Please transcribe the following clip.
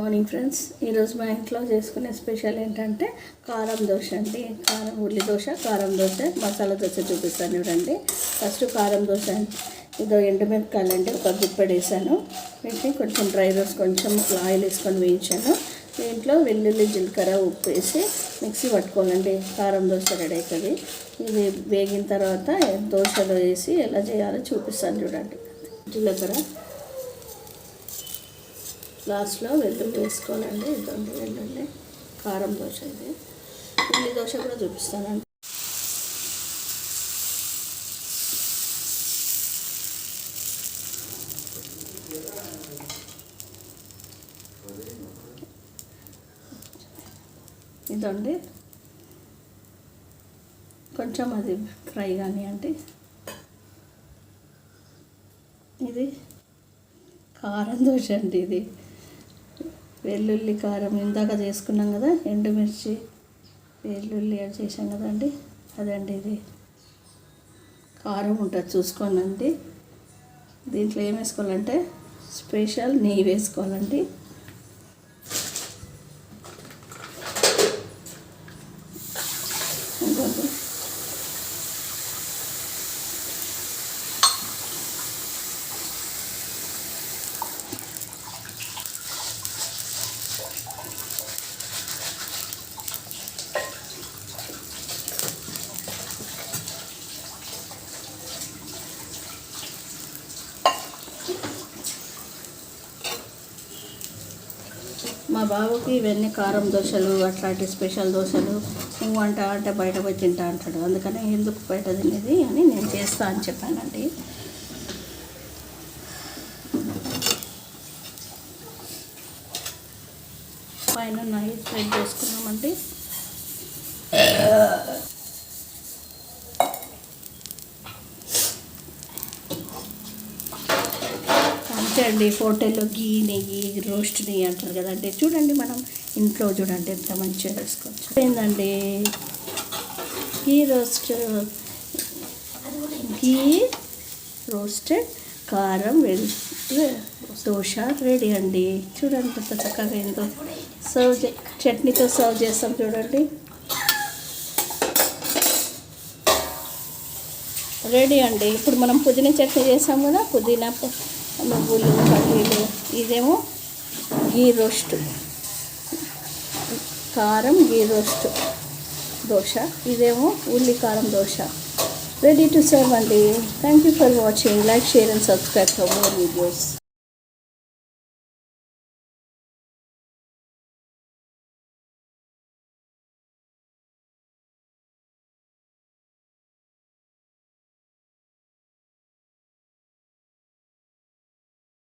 Morning friends ఈరోజు మా ఇంట్లో చేసుకునే స్పెషల్ ఏంటంటే కారం దోశ అండి. కారం ఉల్లి దోశ కారం దోశ మసాలా దోశ చూపిస్తాను చూడండి. ఫస్ట్ కారం దోశ ఇదో ఎండుమిరపకాయలు అంటే ఒక గుప్పెడు వేసాను. వీటిని కొంచెం డ్రై రోస్ కొంచెం ఆయిల్ వేసుకొని వేయించాను. దీంట్లో వెల్లుల్లి జీలకర్ర ఉప్పు వేసి మిక్సీ పట్టుకోవాలండి. కారం దోశ రెడీ అవుతుంది. ఇది వేగిన తర్వాత దోశలో వేసి ఎలా చేయాలో చూపిస్తాను చూడండి. జీలకర్ర. లాస్ట్లో వెల్లుల్లి వేసుకోవాలండి ఇదండి వెల్లుల్లి కారం దోశ ఇది. ఉల్లి దోశ కూడా చూపిస్తానండి. ఇదండి. కొంచెం అది ఫ్రై కానీ అంటే ఇది కారం దోశ అండి ఇది. వెల్లుల్లి కారం ఇందాక చేసుకున్నాం కదా ఎండుమిర్చి వెల్లుల్లి అది చేసాం కదండి. అదండి ఇది. కారం ఉంటుంది చూసుకోనండి. దీంట్లో ఏం వేసుకోవాలంటే స్పెషల్ నెయ్యి వేసుకోవాలండి. మా బాబుకి ఇవన్నీ కారం దోశలు అట్లాంటి స్పెషల్ దోశలు. నువ్వు వంట అంటే బయట పోయి తింటా అంటాడు. అందుకని ఎందుకు బయట తినేది అని నేను చేస్తా అని చెప్పానండి. పైన నైట్ స్ప్రెడ్ చేసుకున్నామండి. చూడండి అండి హోటల్లో గీ నెయ్యి రోస్ట్ నెయ్యి అంటారు కదండి చూడండి మనం ఇంట్లో చూడండి ఎంత మంచిగా వేసుకోవచ్చు. ఏందండి గీ రోస్ట్ గీ రోస్టెడ్ కారం వెల్ దోశ రెడీ అండి. చూడండి ఎంత చక్కగా ఏందో. సర్వ్ చే చట్నీతో సర్వ్ చేస్తాం చూడండి. రెడీ అండి. ఇప్పుడు మనం పుదీనా చట్నీ చేసాం కదా పుదీనా నువ్వులు పల్లీలు ఇదేమో గీ రోస్ట్. కారం గీ రోస్ట్. దోశ. ఇదేమో ఉల్లి కారం దోశ. రెడీ టు సర్వ్ అండి. Thank you for watching like share and subscribe for more videos